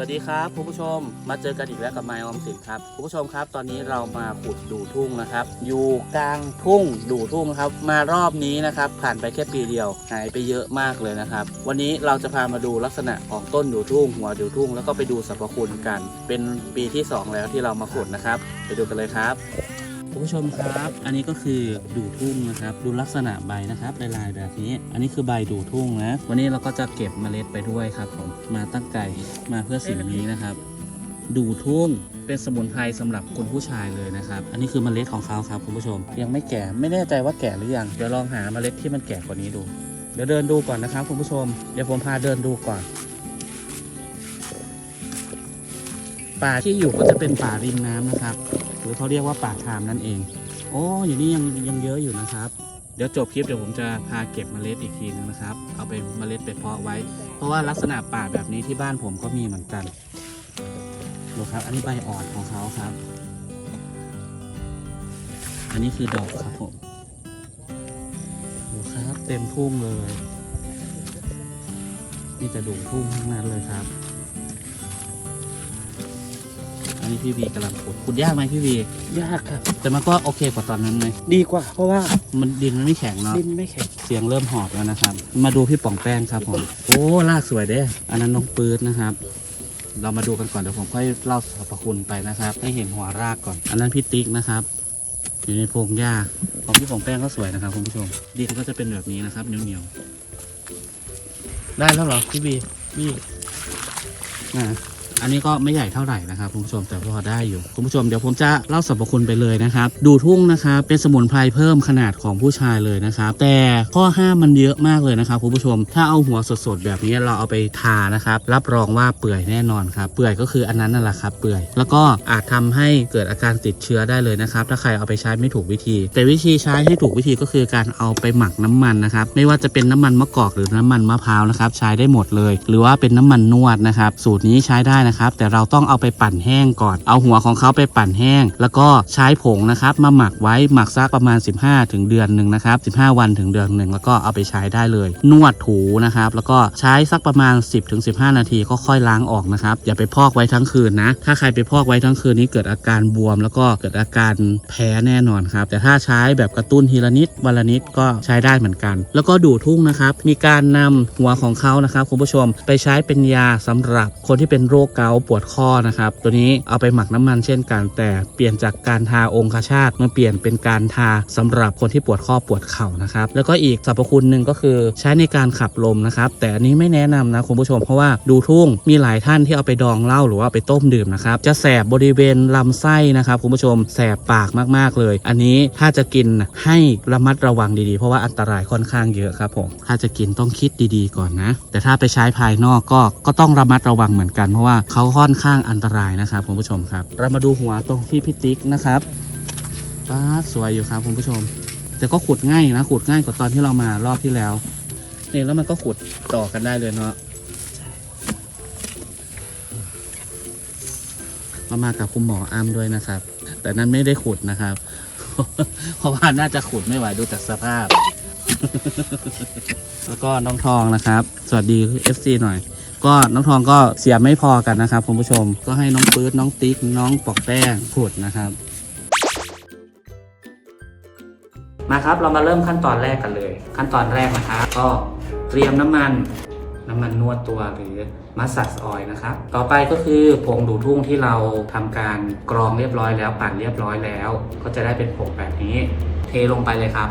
วัสดีครับคุณผู้ชมมาเจอกันอีกแล้วกับไมออมสินครับคุณผู้ชมครับ ตอนนี้เรามาขุดดูทุ่งนะครับ อยู่กลางทุ่งดูทุ่งครับ มารอบนี้นะครับ ผ่านไปแค่ปีเดียวหายไปเยอะมากเลยนะครับ วันนี้เราจะพามาดูลักษณะของต้นดูทุ่ง หัวดูทุ่งแล้วก็ไปดูสรรพคุณกัน เป็นปีที่สองแล้วที่เรามาขุดนะครับ ไปดูกันเลยครับ คุณผู้ชมครับ อันนี้ก็คือดูทุ่งนะครับ ดูลักษณะใบนะครับลายๆแบบนี้ อันนี้คือใบดูทุ่งนะ วันนี้เราก็จะเก็บเมล็ดไปด้วยครับผม มาตั้งใจมาเพื่อสิ่งนี้นะครับ ดูทุ่งเป็นสมุนไพรสำหรับคุณผู้ชายเลยนะครับ อันนี้คือเมล็ดของเขาครับคุณผู้ชม ยังไม่แก่ ไม่แน่ใจว่าแก่หรือยัง เดี๋ยวลองหาเมล็ดที่มันแก่กว่านี้ดู เดี๋ยวเดินดูก่อนนะครับคุณผู้ชม เดี๋ยวผมพาเดินดูก่อนป่าที่อยู่ก็จะเป็นป่าริมน้ำนะครับ หรือเขาเรียกว่าป่าชามนั่นเอง โอ้อย่างนี้ยังยังเยอะอยู่นะครับ เดี๋ยวจบคลิปเดี๋ยวผมจะพาเก็บเมล็ดอีกทีนึงนะครับ เอาไปเมล็ดไปเพาะไว้ เพราะว่าลักษณะป่าแบบนี้ที่บ้านผมก็มีเหมือนกันดูครับ อันนี้ใบอ่อนของเขาครับ อันนี้คือดอกครับผมดูครับ เต็มทุ่งเลย นี่จะดูทุ่งทั้งนั้นเลยครับ อันนี้พี่วีกำลังขุดขุดยากไหมพี่วี ยากครับ แต่มันก็โอเคกว่าตอนนั้นไหมดีกว่า เพราะว่ามันดินมันไม่แข็งเนาะดินไม่แข็งเสียงเริ่มหอบแล้วนะครับ มาดูพี่ป่องแป้งครับผมโอ้ลากสวยเด้อันนั้นน้องปื๊ดนะครับ เรามาดูกันก่อนเดี๋ยวผมค่อยเล่าสรรพคุณไปนะครับ ให้เห็นหัวรากก่อน อันนั้นพี่ติ๊กนะครับอยู่ในพงหญ้าของพี่ป่องแป้งก็สวยนะครับคุณผู้ชมดินก็จะเป็นแบบนี้นะครับเหนียวๆได้แล้วเหรอพี่บีพี่อ่า อันนี้ก็ไม่ใหญ่เท่าไหร่นะครับคุณผู้ชมแต่พอได้อยู่คุณผู้ชมเดี๋ยวผมจะเล่าสรรพคุณไปเลยนะครับ ดูทุ่งนะครับเป็นสมุนไพรเพิ่มขนาดของผู้ชายเลยนะครับแต่ข้อห้ามมันเยอะมากเลยนะครับคุณผู้ชม ถ้าเอาหัวสดๆแบบนี้เราเอาไปทานะครับ รับรองว่าเปื่อยแน่นอนครับเปื่อยก็คืออันนั้นนั่นแหละครับเปื่อย แล้วก็อาจทำให้เกิดอาการติดเชื้อได้เลยนะครับ ถ้าใครเอาไปใช้ไม่ถูกวิธี แต่วิธีใช้ให้ถูกวิธีก็คือการเอาไปหมักน้ำมันนะครับ ไม่ว่าจะเป็นน้ำมันมะกอกหรือน้ำมันมะพร้าวนะครับ ใช้ได้หมดเลย หรือว่าเป็นน้ำมันนวดนะครับ สูตรนี้ใช้ได้นะครับ แต่เราต้องเอาไปปั่นแห้งก่อน เอาหัวของเขาไปปั่นแห้ง แล้วก็ใช้ผงนะครับ มาหมักไว้หมักซักประมาณ 15 ถึงเดือนหนึ่งนะครับ 15 วันถึงเดือนหนึ่งแล้วก็เอาไปใช้ได้เลย นวดถูนะครับ แล้วก็ใช้สักประมาณ 10ถึง15 นาทีก็ค่อยล้างออกนะครับ อย่าไปพอกไว้ทั้งคืนนะ ถ้าใครไปพอกไว้ทั้งคืนนี้เกิดอาการบวม แล้วก็เกิดอาการแพ้แน่นอนครับ แต่ถ้าใช้แบบกระตุ้นทีละนิดวันละนิดก็ใช้ได้เหมือนกัน แล้วก็ดูทุ่งนะครับ มีการนำหัวของเขานะครับคุณผู้ชมไปใช้เป็นยาสำหรับคนที่เป็นโรคเกาปวดข้อนะครับ ตัวนี้เอาไปหมักน้ำมันเช่นกัน แต่เปลี่ยนจากการทาองคชาตมาเปลี่ยนเป็นการทาสำหรับคนที่ปวดข้อปวดเข่านะครับ แล้วก็อีกสรรพคุณหนึ่งก็คือใช้ในการขับลมนะครับ แต่อันนี้ไม่แนะนำนะคุณผู้ชมเพราะว่าดูทุ่งมีหลายท่านที่เอาไปดองเหล้าหรือว่าเอาไปต้มดื่มนะครับ จะแสบบริเวณลำไส้นะครับคุณผู้ชมแสบปากมาก ๆ เลย อันนี้ถ้าจะกินให้ระมัดระวังดีๆ เพราะว่าอันตรายค่อนข้างเยอะครับผมถ้าจะกินต้องคิดดีๆ ก่อนนะ แต่ถ้าไปใช้ภายนอกก็ก็ต้องระมัดระวังเหมือนกันเพราะว่าเขาค่อนข้างอันตรายนะครับคุณผู้ชมครับ เรามาดูหัวตรงที่พิติกนะครับป้าดสวยอยู่ครับคุณผู้ชม แต่ก็ขุดง่ายนะขุดง่ายกว่าตอนที่เรามารอบที่แล้วนี่แล้วมันก็ขุดต่อกันได้เลยเนาะมามากับคุณหมออ้ำด้วยนะครับ แต่นั้นไม่ได้ขุดนะครับ เพราะว่าน่าจะขุดไม่ไหวดูจากสภาพ แล้วก็น้องทองนะครับ สวัสดี FC หน่อย ก็น้องทองก็เสียบไม่พอกันนะครับคุณผู้ชม ก็ให้น้องปื๊ดน้องติ๊กน้องปอกแป้งขุดนะครับ มาครับเรามาเริ่มขั้นตอนแรกกันเลย ขั้นตอนแรกนะครับก็เตรียมน้ำมันน้ำมันนวดตัวหรือมัสซัสออยนะครับ ต่อไปก็คือผงดูทุ่งที่เราทำการกรองเรียบร้อยแล้วปั่นเรียบร้อยแล้ว ก็จะได้เป็นผงแบบนี้ เทลงไปเลยครับ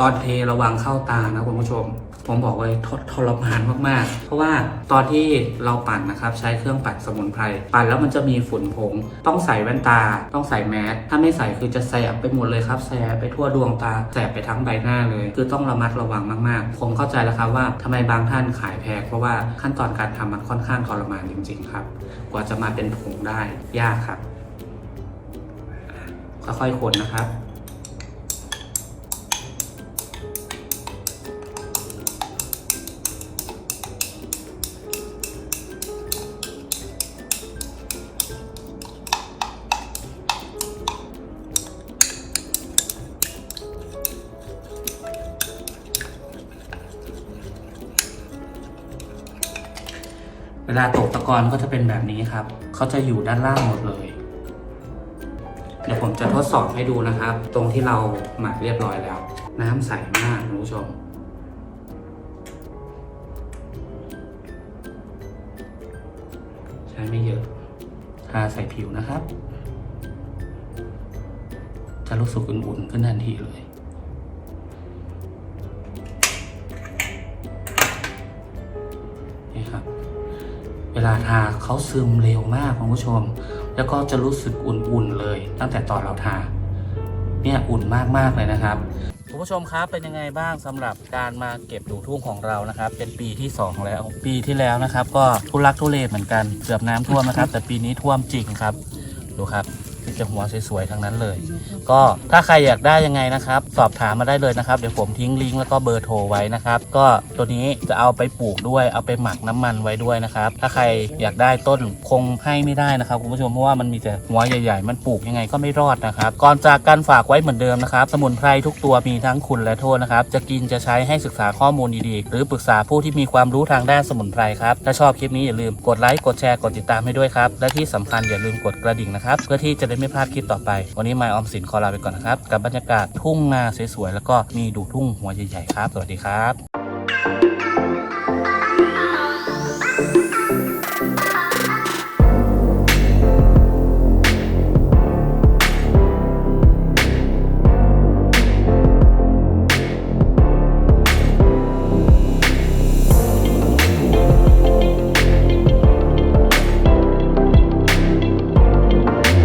ตอนเทระวังเข้าตานะคุณผู้ชม ผมบอกเลยททรมานมากๆ เพราะว่าตอนที่เราปั่นนะครับใช้เครื่องปั่นสมุนไพรปั่นแล้วมันจะมีฝุ่นผง ต้องใส่แว่นตา ต้องใส่แมสถ้าไม่ใส่คือจะแสบไปหมดเลยครับแสบไปทั่วดวงตาแสบไปทั้งใบหน้าเลย คือต้องระมัดระวังมากๆ ผมเข้าใจแล้วครับว่าทำไมบางท่านขายแพงเพราะว่าขั้นตอนการทำมันค่อนข้างทรมานจริง ๆ ครับ กว่าจะมาเป็นผงได้ยากครับค่อยๆคนนะครับ เวลาตกตะกอนก็จะเป็นแบบนี้ครับ เขาจะอยู่ด้านล่างหมดเลย เดี๋ยวผมจะทดสอบให้ดูนะครับ ตรงที่เราหมักเรียบร้อยแล้ว น้ำใสมากคุณผู้ชม ใช้ไม่เยอะทาใส่ผิวนะครับ จะรู้สึกอุ่นๆขึ้นทันทีเลยาทาเขาซึมเร็วมากคุณผู้ชม แล้วก็จะรู้สึกอุ่นๆเลย ตั้งแต่ตอนเราทา เนี่ยอุ่นมากๆเลยนะครับคุณผู้ชมครับเป็นยังไงบ้างสำหรับการมาเก็บดูทุ่งของเรานะครับ เป็นปีที่ 2 แล้ว ปีที่แล้วนะครับ ก็ทุลักทุเลเหมือนกันเกือบน้ำท่วมนะครับ แต่ปีนี้ท่วมจริงครับดูครับ มีแต่หัวสวยๆทั้งนั้นเลย ก็ถ้าใครอยากได้ยังไงนะครับ สอบถามมาได้เลยนะครับ เดี๋ยวผมทิ้งลิงก์แล้วก็เบอร์โทรไว้นะครับ ก็ตัวนี้จะเอาไปปลูกด้วยเอาไปหมักน้ำมันไว้ด้วยนะครับ ถ้าใครอยากได้ต้นคงให้ไม่ได้นะครับคุณผู้ชมเพราะว่ามันมีแต่หัวใหญ่ ๆ มันปลูกยังไงก็ไม่รอดนะครับ ก่อนจากการฝากไว้เหมือนเดิมนะครับ สมุนไพรทุกตัวมีทั้งคุณและโทษนะครับ จะกินจะใช้ให้ศึกษาข้อมูลดีๆ หรือปรึกษาผู้ที่มีความรู้ทางด้านสมุนไพรครับ ถ้าชอบคลิปนี้อย่าลืมกดไลค์กดแชร์กดติดตามให้ด้วยครับ และที่สำคัญอย่าลืมกดกระดิ่งนะครับ เพื่อที่จะได้ไม่พลาดคลิปต่อไป วันนี้ไมออมสินขอลาไปก่อนนะครับ กับบรรยากาศทุ่งนาสวยๆแล้วก็มีดูทุ่งหัวใหญ่ๆครับ สวัสดีครับ